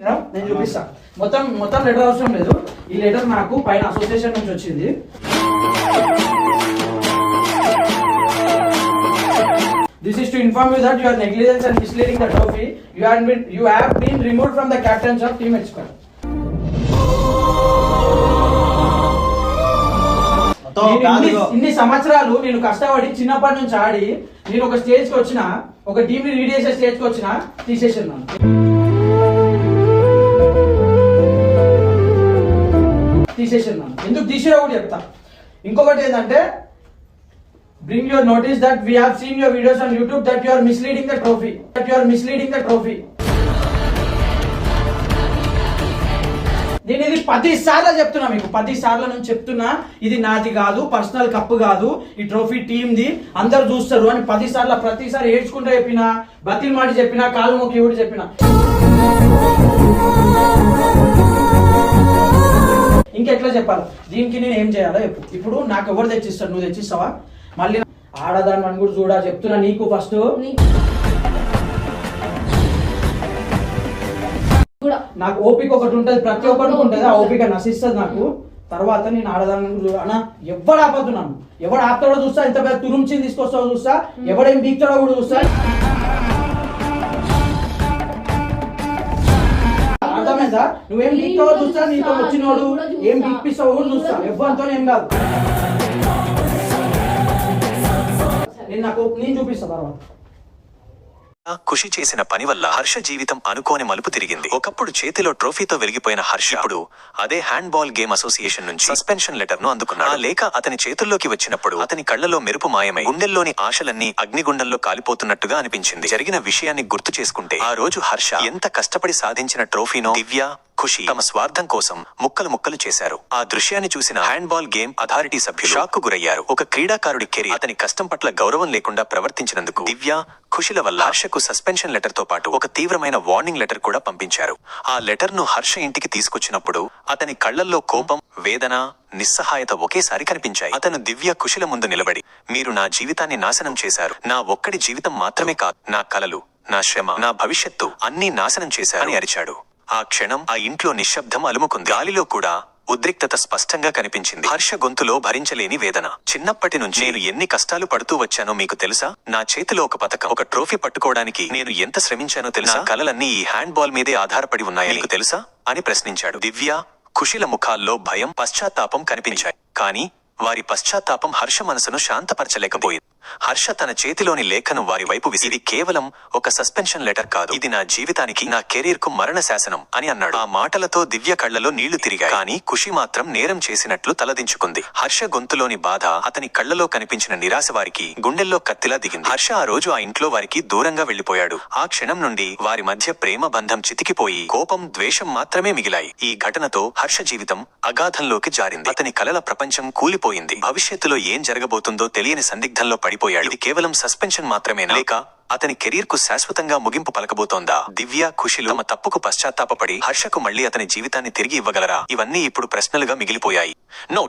నేను చూపిస్తా. మొత్తం మొత్తం లెటర్ అవసరం లేదు. ఈ లెటర్ నాకు పైన అసోసియేషన్ నుంచి వచ్చింది. This is to inform you that your negligence and misleading the trophy you have been you have been removed from the captains of team expert ఇన్ని సంవత్సరాలు నేను కష్టపడి చిన్నప్పటి నుంచి ఆడి నేను ఒక స్టేజ్కి వచ్చిన ఒక టీమ్ని లీడ్ చేసే స్టేజ్కి వచ్చిన తీసేసాను తీసేసాను ఎందుకు తీసిరో కూడా చెప్తా. ఇంకొకటి ఏంటంటే bring your notice that we have seen your videos on YouTube that you are misleading the trophy that you are misleading the trophy నేను ఇది పది సార్లు చెప్తున్నా మీకు. పది సార్లు నుంచి చెప్తున్నా ఇది నాది కాదు పర్సనల్ కప్పు కాదు ఈ ట్రోఫీ టీమ్ది అందరు చూస్తారు అని పది సార్లు ప్రతిసారి ఏడ్చుకుంటూ చెప్పిన బతిల్ మాట చెప్పిన కాలు మొక్కి కూడా చెప్పిన. ఇంకెట్లా చెప్పాలి. దీనికి నేను ఏం చేయాలో చెప్పు. ఇప్పుడు నాకు ఎవరు తెచ్చిస్తాడు నువ్వు తెచ్చిస్తావా? మళ్ళీ ఆడదాన్ని అని కూడా చూడా చెప్తున్నా నీకు ఫస్ట్ నాకు ఓపిక ఒకటి ఉంటుంది ప్రతి ఒక్కరికి ఉంటుంది ఆ ఓపిక నశిస్తుంది నాకు. తర్వాత నేను ఆడదాన్ని చూడ. అన్న ఎవడు ఆపద్దు నన్ను? ఎవడు ఆపుతాడో చూస్తా ఇంత పెద్ద తురుంచి తీసుకొస్తాడో చూస్తా? ఎవడేం బీక్తాడో కూడా చూస్తా? అర్థమైందా నువ్వేం బీక్తావో చూస్తా నీతో వచ్చినోడు ఏం బీక్పిస్తావో కూడా చూస్తా. ఎవరితో ఏం కాదు. నేను నాకు నేను చూపిస్తా తర్వాత. ఖుషి చేసిన పని వల్ల హర్ష జీవితం అనుకోని మలుపు తిరిగింది. ఒకప్పుడు చేతిలో ట్రోఫీతో వెలిగిపోయిన హర్ష ఇప్పుడు అదే హ్యాండ్ బాల్ గేమ్ అసోసియేషన్ నుంచి సస్పెన్షన్ లెటర్ను అందుకున్నాడు. ఆ లేఖ అతని చేతుల్లోకి వచ్చినప్పుడు అతని కళ్ళలో మెరుపు మాయమై గుండెల్లోని ఆశలన్నీ అగ్నిగుండంలో కాలిపోతున్నట్టుగా అనిపించింది. జరిగిన విషయాన్ని గుర్తు చేసుకుంటే ఆ రోజు హర్ష ఎంత కష్టపడి సాధించిన ట్రోఫీనో దివ్య ఖుషి తమ స్వార్థం కోసం ముక్కలు ముక్కలు చేశారు. ఆ దృశ్యాన్ని చూసిన హ్యాండ్బాల్ గేమ్ అథారిటీ సభ్యులు షాక్ గురయ్యారు. ఒక క్రీడాకారుడి కెరీర్ అతని కష్టం పట్ల గౌరవం లేకుండా ప్రవర్తించినందుకు దివ్య ఖుషిల వల్ల హర్షకు సస్పెన్షన్ లెటర్తో పాటు ఒక తీవ్రమైన వార్నింగ్ లెటర్ కూడా పంపించారు. ఆ లెటర్ను హర్ష ఇంటికి తీసుకొచ్చినప్పుడు అతని కళ్ళల్లో కోపం వేదన నిస్సహాయత ఒకేసారి కనిపించాయి. అతను దివ్య కుశల ముందు నిలబడి మీరు నా జీవితాన్ని నాశనం చేశారు. నా ఒక్కడి జీవితం మాత్రమే కాదు నా కలలు నా శ్రమ నా భవిష్యత్తు అన్నీ నాశనం చేశారు అరిచాడు. ఆ క్షణం ఆ ఇంట్లో నిశ్శబ్దం అలుముకుంది. గాలిలో కూడా ఉద్రిక్తత స్పష్టంగా కనిపించింది. హర్ష గొంతులో భరించలేని వేదన. చిన్నప్పటి నుంచి నేను ఎన్ని కష్టాలు పడుతూ వచ్చానో మీకు తెలుసా? నా చేతిలో ఒక పథకం. ఒక ట్రోఫీ పట్టుకోవడానికి నేను ఎంత శ్రమించానో తెలుసా? కలలన్నీ ఈ హ్యాండ్ బాల్ మీదే ఆధారపడి ఉన్నాయని మీకు తెలుసా? అని ప్రశ్నించాడు. దివ్య కుశిల ముఖాల్లో భయం పశ్చాత్తాపం కనిపించాయి. కానీ వారి పశ్చాత్తాపం హర్ష మనసును శాంతపరచలేకపోయింది. హర్ష తన చేతిలోని లేఖను వారి వైపు విసి ఇది కేవలం ఒక సస్పెన్షన్ లెటర్ కాదు. ఇది నా జీవితానికి నా కెరీర్కు మరణ శాసనం అని అన్నాడు. ఆ మాటలతో దివ్య కళ్ళలో నీళ్ళు తిరిగాయి. కానీ ఖుషి మాత్రం నేరం చేసినట్లు తలదించుకుంది. హర్ష గొంతులోని బాధ అతని కళ్ళలో కనిపించిన నిరాశ వారికి గుండెల్లో కత్తిలా దిగింది. హర్ష ఆ రోజు ఆ ఇంట్లో వారికి దూరంగా వెళ్ళిపోయాడు ఆ క్షణం నుండి వారి మధ్య ప్రేమ బంధం చితికిపోయి కోపం ద్వేషం మాత్రమే మిగిలాయి. ఈ ఘటనతో హర్ష జీవితం అగాధంలోకి జారింది. అతని కలల ప్రపంచం కూలిపోయింది. భవిష్యత్తులో ఏం జరగబోతుందో తెలియని సందిగ్ధంలో పడి పడిపోయాడు ఇది కేవలం సస్పెన్షన్ మాత్రమేనా? లేక అతని కెరీర్కు శాశ్వతంగా ముగింపు పలకబోతోందా? దివ్య ఖుషిలు తమ తప్పుకు పశ్చాత్తాపపడి హర్షకు మళ్ళీ అతని జీవితాన్ని తిరిగి ఇవ్వగలరా? ఇవన్నీ ఇప్పుడు ప్రశ్నలుగా మిగిలిపోయాయి. నోట్